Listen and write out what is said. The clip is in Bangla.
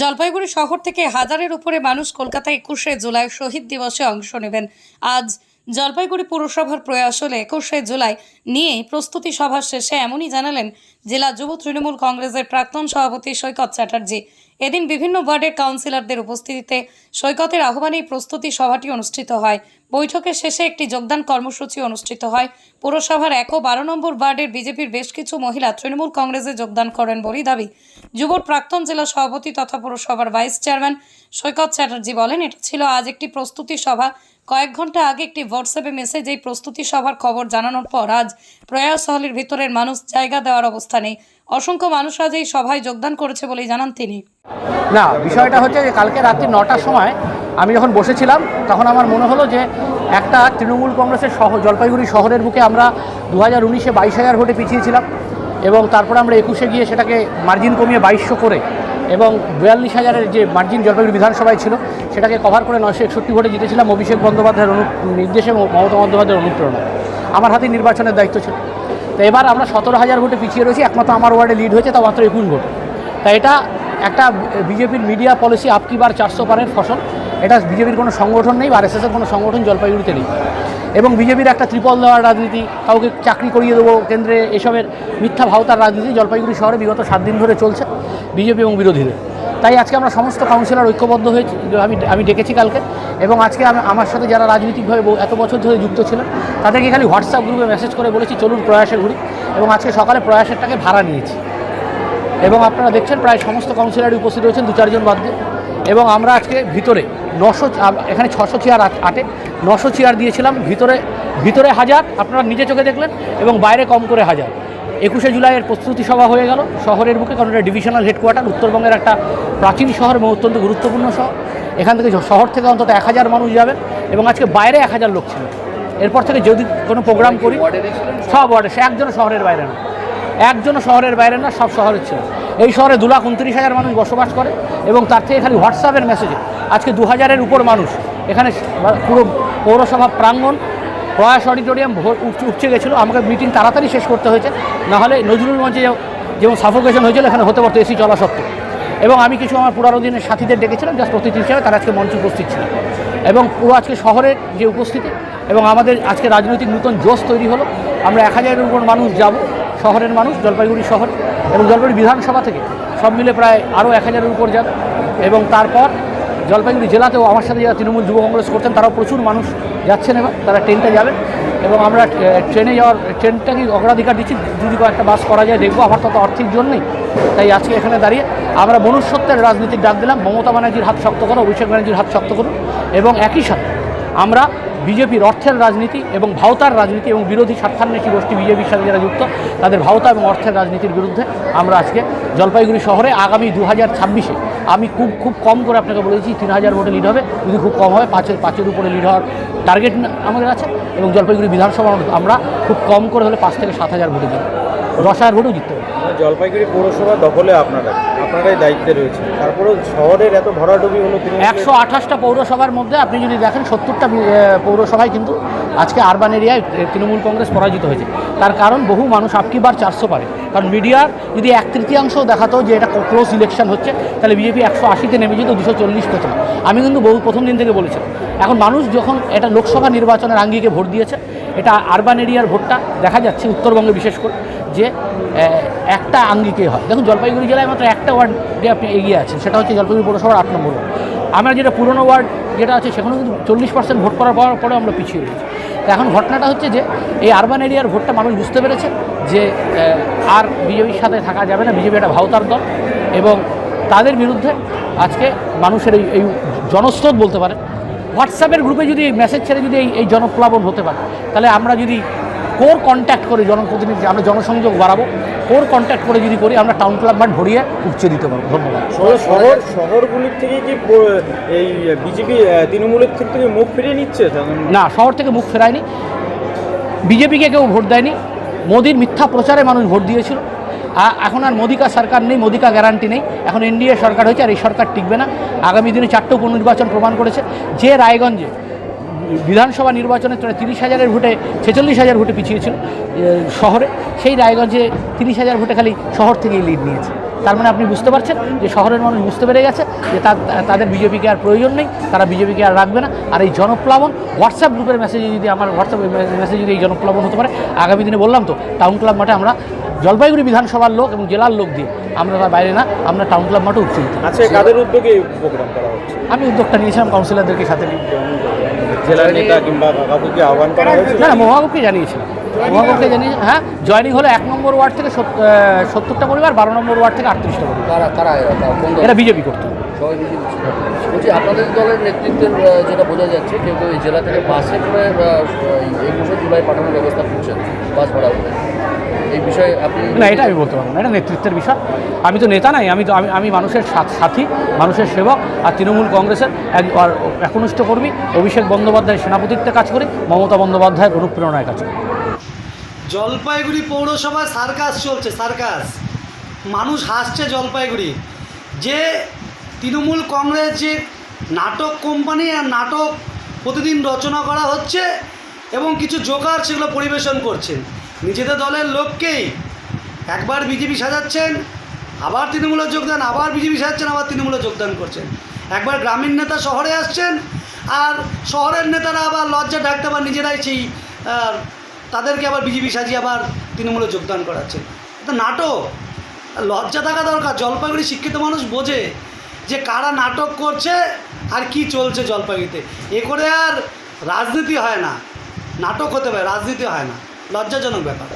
জলপাইগুড়ি শহর থেকে হাজারের উপরে মানুষ কলকাতায় একুশে জুলাই শহীদ দিবসে অংশ নেবেন। আজ জলপাইগুড়ি পুরসভার প্রয়াস হলে একুশে জুলাই নিয়ে প্রস্তুতি সভা শেষে এমনই জানালেন জেলা যুব তৃণমূল কংগ্রেসের প্রাক্তন সভাপতি সৈকত চ্যাটার্জি। এদিন বিভিন্ন ওয়ার্ডের কাউন্সিলরদের উপস্থিতিতে সৈকতের আহ্বানে প্রস্তুতি সভাটি অনুষ্ঠিত হয়। বৈঠকের শেষে একটি যোগদান কর্মসূচি অনুষ্ঠিত হয়। পুরসভার এক ও বারো নম্বর ওয়ার্ডের বিজেপির বেশ কিছু মহিলা তৃণমূল কংগ্রেসে যোগদান করেন বলেই দাবি। যুবর প্রাক্তন জেলা সভাপতি তথা পুরসভার ভাইস চেয়ারম্যান সৈকত চ্যাটার্জি বলেন, এটা ছিল আজ একটি প্রস্তুতি সভা। কয়েক ঘণ্টা আগে একটি হোয়াটসঅ্যাপে মেসেজ এই প্রস্তুতি সভার খবর জানানোর পর আজ প্রয়াস হলের ভিতরের মানুষ জায়গা দেওয়ার অবস্থা নেই। অসংখ্য মানুষ আজ এই সভায় যোগদান করেছে বলেই জানান তিনি। না, বিষয়টা হচ্ছে যে কালকে রাত্রি নটার সময় আমি যখন বসেছিলাম, তখন আমার মনে হলো যে একটা তৃণমূল কংগ্রেসের শহ, জলপাইগুড়ি শহরের বুকে আমরা দু হাজার উনিশে বাইশ হাজার ভোটে পিছিয়েছিলাম এবং তারপরে আমরা একুশে গিয়ে সেটাকে মার্জিন কমিয়ে বাইশশো করে এবং বিয়াল্লিশ হাজারের যে মার্জিন জলপাইগুড়ি বিধানসভায় ছিল সেটাকে কভার করে নয়শো একষট্টি ভোটে জিতেছিলাম অভিষেক বন্দ্যোপাধ্যায়ের অনু নির্দেশে মমতা বন্দ্যোপাধ্যায়ের অনুপ্রেরণা। আমার হাতে নির্বাচনের দায়িত্ব ছিল। তো এবার আমরা সতেরো হাজার ভোটে পিছিয়ে রয়েছি, একমাত্র আমার ওয়ার্ডে লিড হয়েছে, তা মাত্র একুশ ভোট। তা এটা একটা বিজেপির মিডিয়া পলিসি আপকি বার চারশো পারের ফসল। এটা বিজেপির কোনো সংগঠন নেই আর এসএসের কোনো সংগঠন জলপাইগুড়িতে নেই। এবং বিজেপির একটা ত্রিপল দেওয়ার রাজনীতি, কাউকে চাকরি করিয়ে দেবো কেন্দ্রে এসবের মিথ্যা ভাওতার রাজনীতি জলপাইগুড়ি শহরে বিগত সাত দিন ধরে চলছে, বিজেপি এবং বিরোধীদের। তাই আজকে আমরা সমস্ত কাউন্সিলর ঐক্যবদ্ধ হয়েছি আমি আমি ডেকেছি কালকে। এবং আজকে আমি আমার সাথে যারা রাজনৈতিকভাবে এত বছর ধরে যুক্ত ছিল তাদেরকে খালি হোয়াটসঅ্যাপ গ্রুপে মেসেজ করে বলেছি, চলুন প্রয়াসে ঘুরি। এবং আজকে সকালে প্রয়াসেরটাকে ভাড়া নিয়েছি। এবং আপনারা দেখছেন প্রায় সমস্ত কাউন্সিলরই উপস্থিত রয়েছেন দু চারজন বাদ দিয়ে। এবং আমরা আজকে ভিতরে নশো এখানে ছশো চেয়ার আটে। নশো চেয়ার দিয়েছিলাম, ভিতরে ভিতরে হাজার, আপনারা নিজে চোখে দেখলেন, এবং বাইরে কম করে হাজার। একুশে জুলাইয়ের প্রস্তুতি সভা হয়ে গেল। শহরের বুকে কারণ এটা ডিভিশনাল হেডকোয়ার্টার, উত্তরবঙ্গের একটা প্রাচীন শহর এবং অত্যন্ত গুরুত্বপূর্ণ শহর। এখান থেকে শহর থেকে অন্তত এক হাজার মানুষ যাবেন এবং আজকে বাইরে এক হাজার লোক ছিল এরপর থেকে যদি কোনো প্রোগ্রাম করি, সব ওয়ার্ডে, সে একজন শহরের বাইরে না। একজনও শহরের বাইরে না, সব শহরের ছিল। এই শহরে দু লাখ উনত্রিশ হাজার মানুষ বসবাস করে এবং তার থেকে খালি হোয়াটসঅ্যাপের মেসেজে আজকে দু হাজারের উপর মানুষ। এখানে পুরো পৌরসভা প্রাঙ্গণ প্রয়াস অডিটোরিয়াম ভোর উপচে গেছিল। আমাকে মিটিং তাড়াতাড়ি শেষ করতে হয়েছে। নাহলে নজরুল মঞ্চে যেমন সাফোকেশন হয়েছিল, এখানে হতে পারতো এসি চলা সত্ত্বেও। এবং আমি কিছু আমার পুরানো দিনের সাথীদের ডেকেছিলাম জাস্ট অতিথি হিসাবে তারা আজকে মঞ্চে উপস্থিত ছিল। এবং পুরো আজকে শহরের যে উপস্থিতি এবং আমাদের আজকে রাজনৈতিক নতুন জোশ তৈরি হলো। আমরা এক হাজারের উপর মানুষ যাব, শহরের মানুষ, জলপাইগুড়ি শহর এবং জলপাইগুড়ি বিধানসভা থেকে সব মিলে প্রায় আরও এক হাজারের উপর যাবে। এবং তারপর জলপাইগুড়ি জেলাতেও আমার সাথে যারা তৃণমূল যুব কংগ্রেস করতেন তারাও প্রচুর মানুষ যাচ্ছেন এবার, তারা ট্রেনটা যাবেন এবং আমরা ট্রেনে যাওয়ার, ট্রেনটাকে অগ্রাধিকার দিচ্ছি। যদি কয়েকটা বাস করা যায়, দেখব আমার তত অর্থের নেই। তাই আজকে এখানে দাঁড়িয়ে আমরা মনুষ্যত্বের রাজনীতির ডাক দিলাম। মমতা ব্যানার্জির হাত শক্ত করো, অভিষেক ব্যানার্জির হাত শক্ত করুন এবং একই সাথে আমরা বিজেপির অর্থের রাজনীতি এবং ভাওতার রাজনীতি এবং বিরোধী স্বার্থান্বেষী গোষ্ঠী বিজেপির সাথে যারা যুক্ত, তাদের ভাওতা এবং অর্থের রাজনীতির বিরুদ্ধে আমরা আজকে জলপাইগুড়ি শহরে আগামী দু হাজার ছাব্বিশে আমি খুব খুব কম করে আপনাকে বলেছি তিন হাজার ভোটে লিড হবে, যদি খুব কম হয় পাঁচের পাঁচের উপরে লিড হওয়ার টার্গেট আমাদের আছে এবং জলপাইগুড়ি বিধানসভা আমরা খুব কম করে হলে পাঁচ থেকে সাত হাজার ভোটে জিতব। হাজার ভোটেও জিততে হবে। জলপাইগুড়ি পৌরসভা দখলে আপনারা আপনারাই দায়িত্বে রয়েছে তারপরেও শহরের এত ভরাডুবি হলো একশো আঠাশটা পৌরসভার মধ্যে আপনি যদি দেখেন সত্তরটা পৌরসভায় কিন্তু আজকে আরবান এরিয়ায় তৃণমূল কংগ্রেস পরাজিত হয়েছে। তার কারণ বহু মানুষ আপকি বার চারশো পারে। কারণ মিডিয়ার যদি এক তৃতীয়াংশ দেখাতো যে এটা ক্লোজ ইলেকশন হচ্ছে তাহলে বিজেপি একশো আশিতে নেমে যেত দুশো চল্লিশ পেত না। আমি কিন্তু বহু প্রথম দিন থেকে বলেছি এখন মানুষ যখন এটা লোকসভা নির্বাচনের আঙ্গিকে ভোট দিয়েছে এটা আরবান এরিয়ার ভোটটা দেখা যাচ্ছে উত্তরবঙ্গে বিশেষ করে। যে একটা আঙ্গিকে হয়। দেখুন, জলপাইগুড়ি জেলায় মাত্র একটা ওয়ার্ডে আপনি এগিয়ে আছেন, সেটা হচ্ছে জলপাইগুড়ি পৌরসভার আট নম্বর ওয়ার্ড। আমরা যেটা পুরনো ওয়ার্ড যেটা আছে, সেখানেও কিন্তু চল্লিশ পার্সেন্ট ভোট করার পর পরে আমরা পিছিয়ে রয়েছি। এখন ঘটনাটা হচ্ছে যে, এই আরবান এরিয়ার ভোটটা মানুষ বুঝতে পেরেছে যে আর বিজেপির সাথে থাকা যাবে না। বিজেপি একটা ভাওতার দল এবং তাদের বিরুদ্ধে আজকে মানুষের এই এই জনস্রোত বলতে পারে হোয়াটসঅ্যাপের গ্রুপে যদি এই মেসেজ ছেড়ে যদি এই এই জনপ্লাবন হতে পারে, তাহলে আমরা যদি কোর কন্ট্যাক্ট করে জনপ্রতিনিধি আমরা জনসংযোগ বাড়াবো। কোর কন্ট্যাক্ট করে যদি করি আমরা টাউন ক্লাব মাঠ ভরিয়ে উপচে দিতে পারব। ধন্যবাদ। শহর শহর শহরগুলির থেকে কি এই বিজেপি তৃণমূলের থেকে মুখ ফিরিয়ে নিচ্ছে? না শহর থেকে মুখ ফেরায়নি। বিজেপিকে কেউ ভোট দেয়নি। মোদির মিথ্যা প্রচারে মানুষ ভোট দিয়েছিল। এখন আর মোদিকা সরকার নেই মোদিকা গ্যারান্টি নেই। এখন এনডিএ সরকার হয়েছে আর এই সরকার টিকবে না। আগামী দিনে চারটে উপনির্বাচন প্রমাণ করেছে। যে রায়গঞ্জে বিধানসভা নির্বাচনে প্রায় তিরিশ হাজারের ভোটে ছেচল্লিশ হাজার ভোটে পিছিয়েছিল শহরে। সেই রায়গঞ্জে তিরিশ হাজার ভোটে খালি শহর থেকেই লিড নিয়েছে। তার মানে আপনি বুঝতে পারছেন যে শহরের মানুষ বুঝতে পেরে গেছে যে তার তাদের বিজেপিকে আর প্রয়োজন নেই তারা বিজেপিকে আর রাখবে না। আর এই জনপ্লাবন হোয়াটসঅ্যাপ গ্রুপের মেসেজে যদি আমার হোয়াটসঅ্যাপ মেসেজে যদি এই জনপ্লাবন হতে পারে আগামী দিনে বললাম তো টাউন ক্লাব মাঠে আমরা জলপাইগুড়ি বিধানসভার লোক এবং জেলার লোক দিয়ে আমরা তার বাইরে না আমরা টাউন ক্লাব মাঠে উঠছি আচ্ছা কাদের উদ্যোগে প্রোগ্রাম করা হচ্ছে? আমি উদ্যোগটা নিয়েছিলাম কাউন্সিলরদেরকে সাথে নিয়ে। জেলার নেতা কিংবা কাউকে কি আহ্বান করা হয়েছে না না মহাবুবকে জানিয়েছিলাম। মহাবুবকে জানিয়ে হ্যাঁ জয়নিং হলো এক নম্বর ওয়ার্ড থেকে সত্তরটা পরিবার বারো নম্বর ওয়ার্ড থেকে আটত্রিশটা পরিবার। কারা কারা এরা? তা কোন দল? এটা বিজেপি করতো। সবাই বিজেপি বলছি আপনাদের দলের নেতৃত্বের যেটা বোঝা যাচ্ছে কেউ কেউ এই জেলা থেকে বাসে করে একুশে জুলাই পাঠানোর ব্যবস্থা করছেন বাস ভাড়া করে এই বিষয়ে আপনি না এটা আমি বলতে পারব না এটা নেতৃত্বের বিষয়। আমি তো নেতা নাই আমি তো আমি আমি মানুষের সাথী মানুষের সেবক আর তৃণমূল কংগ্রেসের এক আর একনিষ্ঠ কর্মী অভিষেক বন্দ্যোপাধ্যায়ের সেনাপতিত্বে কাজ করি মমতা বন্দ্যোপাধ্যায়ের অনুপ্রেরণায় কাজ করি। জলপাইগুড়ি পৌরসভায় সার্কাস চলছে সার্কাস। মানুষ হাসছে জলপাইগুড়ি। যে তৃণমূল কংগ্রেস যে নাটক কোম্পানি আর নাটক প্রতিদিন রচনা করা হচ্ছে এবং কিছু জোকার সেগুলো পরিবেশন করছেন নিজেদের দলের লোককেই একবার বিজেপি সাজাচ্ছেন, আবার তৃণমূলে যোগদান, আবার বিজেপি সাজাচ্ছেন, আবার তৃণমূলে যোগদান করছেন। একবার গ্রামীণ নেতা শহরে আসছেন, আর শহরের নেতারা আবার লজ্জা ডাকতে আবার নিজেরাই সেই তাদেরকে আবার বিজেপি সাজিয়ে আবার তৃণমূলে যোগদান করাচ্ছেন। এটা নাটক। লজ্জা থাকা দরকার। জলপাইগুড়ি শিক্ষিত মানুষ বোঝে যে কারা নাটক করছে আর কি চলছে জলপাইগুড়িতে। এ করে আর রাজনীতি হয় না। নাটক হতে পারে, রাজনীতি হয় না। লজ্জাজনক ব্যাপার